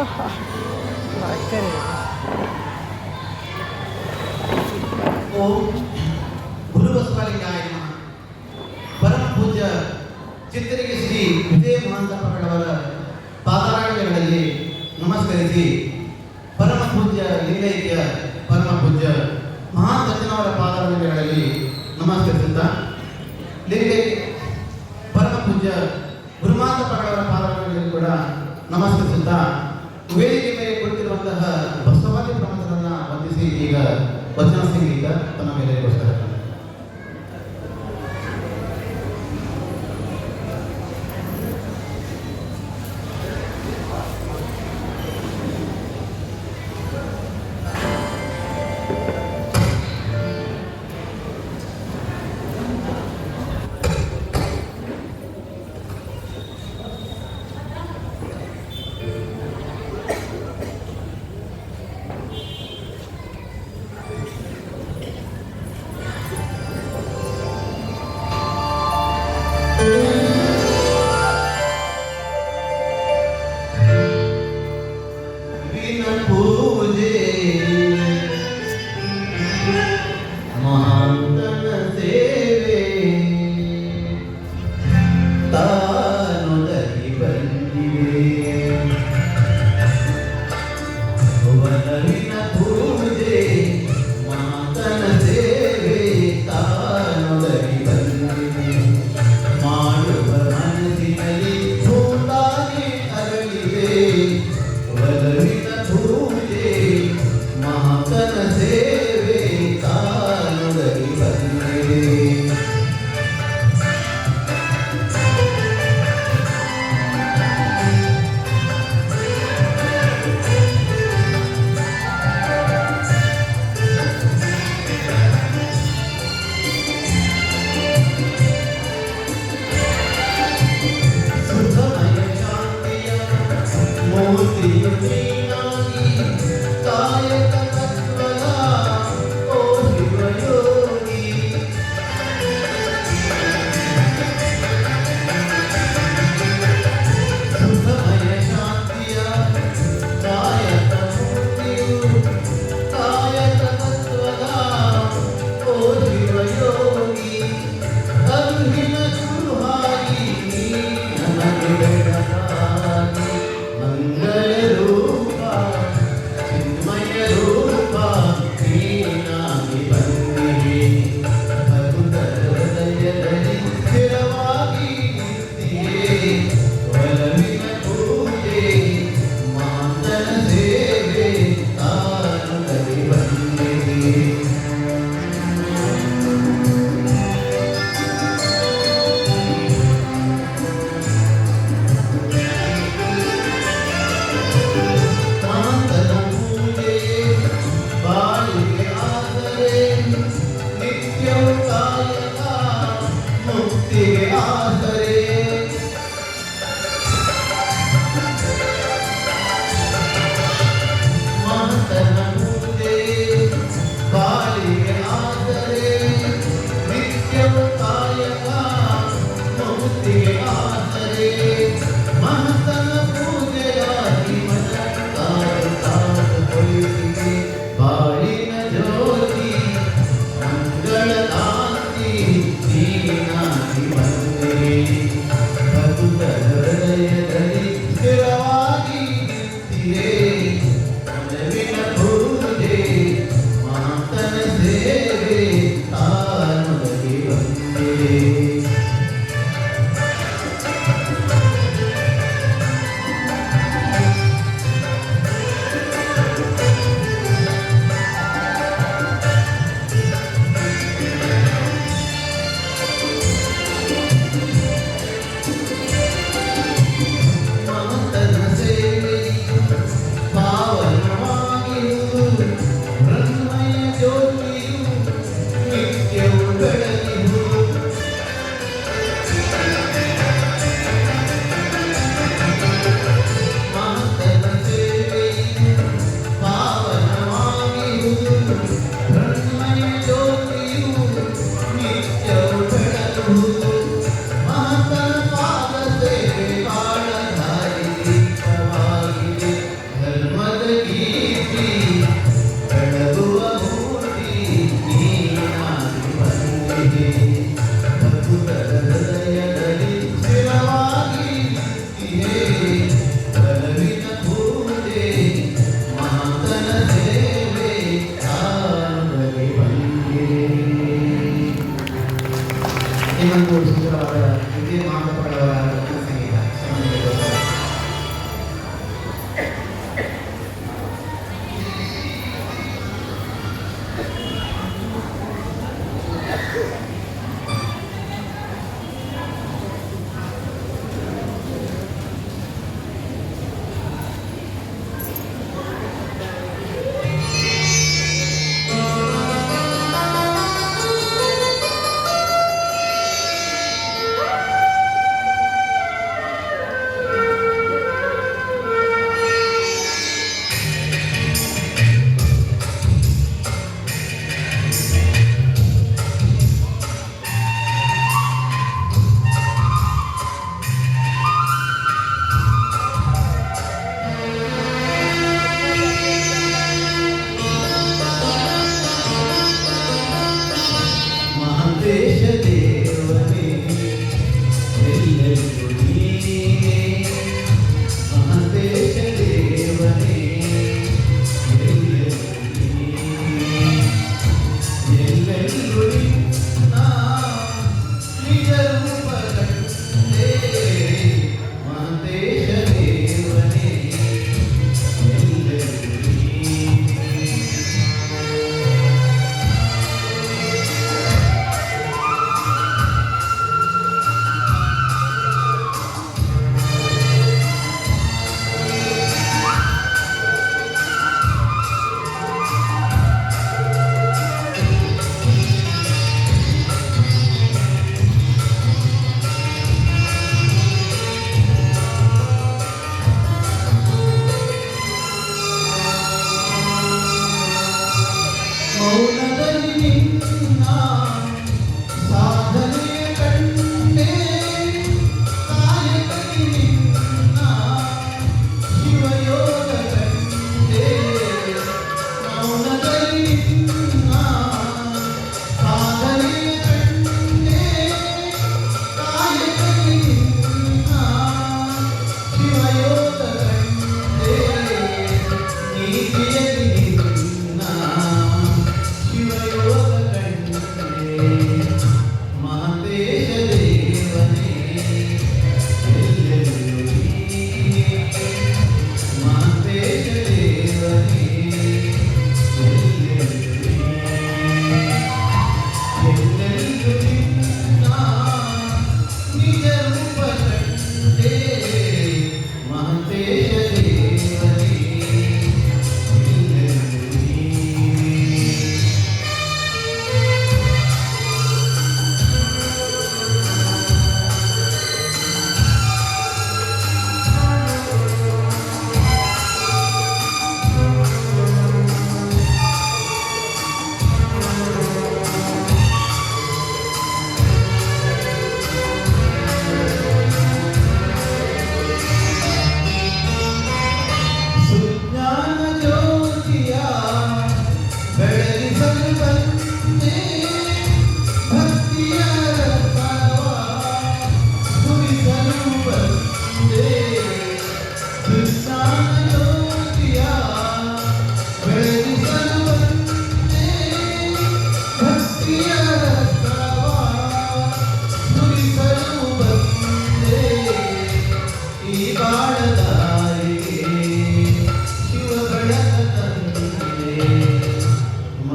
ಭಯಂಕರ ಓಂ ಪರಮ ಪೂಜ್ಯ ಚಿತ್ತರಿಗೆ ಶ್ರೀ ವಿಜಯ ಮಹಾಂತಪ್ಪಗಳವರ ಪಾದರಾಂಗಗಳಲ್ಲಿ ನಮಸ್ಕರಿಸಿ ಪರಮ ಪೂಜ್ಯ ಲಿಂಗೈಕ್ಯ ಪರಮ ಪೂಜ್ಯ ಮಹಾಸಜ್ಜನವರ ಪಾದರಾಂಗಗಳಲ್ಲಿ ನಮಸ್ಕರಿಸುತ್ತಾ ಲಿಂಗೈಕ್ಯ ಪರಮ ಪೂಜ್ಯ ಗುರುಮಾಂತಪ್ಪಗಳವರ ಪಾದರಾಂಗಗಳಲ್ಲಿ ಕೂಡ ನಮಸ್ಕರಿಸುತ್ತಾ ವೇದಿಕೆ ಮೇಲೆ ಕುಳಿತಿರುವಂತಹ ಬಸವಾದಿ ಪ್ರಮುಖರನ್ನ ವಂದಿಸಿ ಈಗ ధ్వన వినపు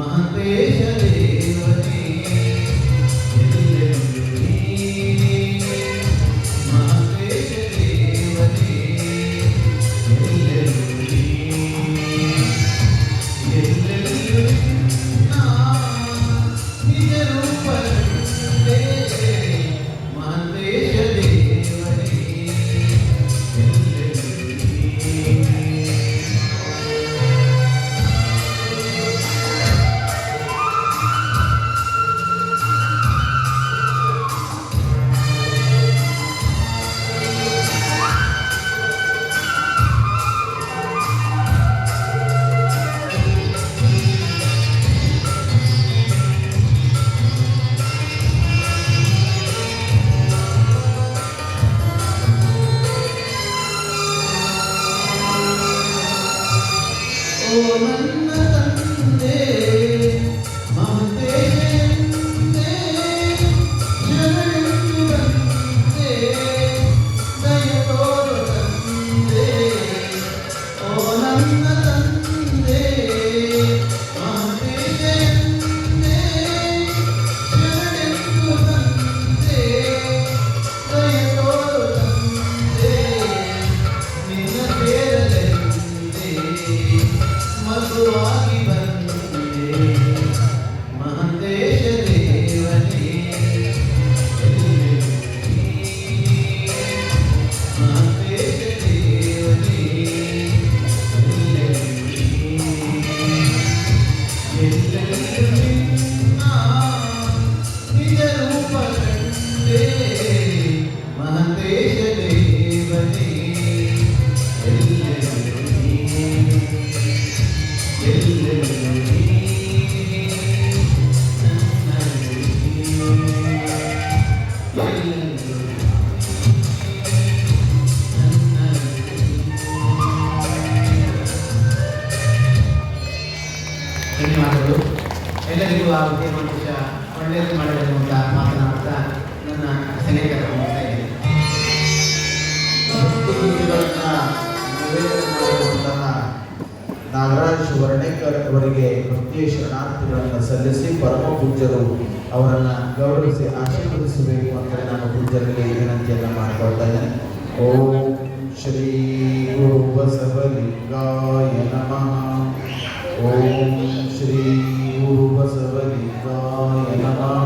Manteja ಎಲ್ಲೆಲ್ಲೂ ನೀನೇ ನಾಗರಾಜ್ ವರ್ಣೇಕರ್ ಅವರಿಗೆ ಭಕ್ತಿಯ ಶರಣಾರ್ಥಿಗಳನ್ನು ಸಲ್ಲಿಸಿ ಪರಮ ಪೂಜ್ಯರು ಅವರನ್ನು ಗೌರವಿಸಿ ಆಶೀರ್ವದಿಸಬೇಕು ಅಂತ ನಾನು ಪೂಜ್ಯರಿಗೆ ವಿನಂತಿಯನ್ನು ಮಾಡಿಕೊಳ್ತಾ ಇದ್ದೇನೆ. ಓಂ ಶ್ರೀ ಗುರು ಬಸವಲಿಂಗಾಯ ನಮಃ. ಓಂ ಶ್ರೀ ಗುರು ಬಸವಲಿಂಗಾಯ ನಮಃ.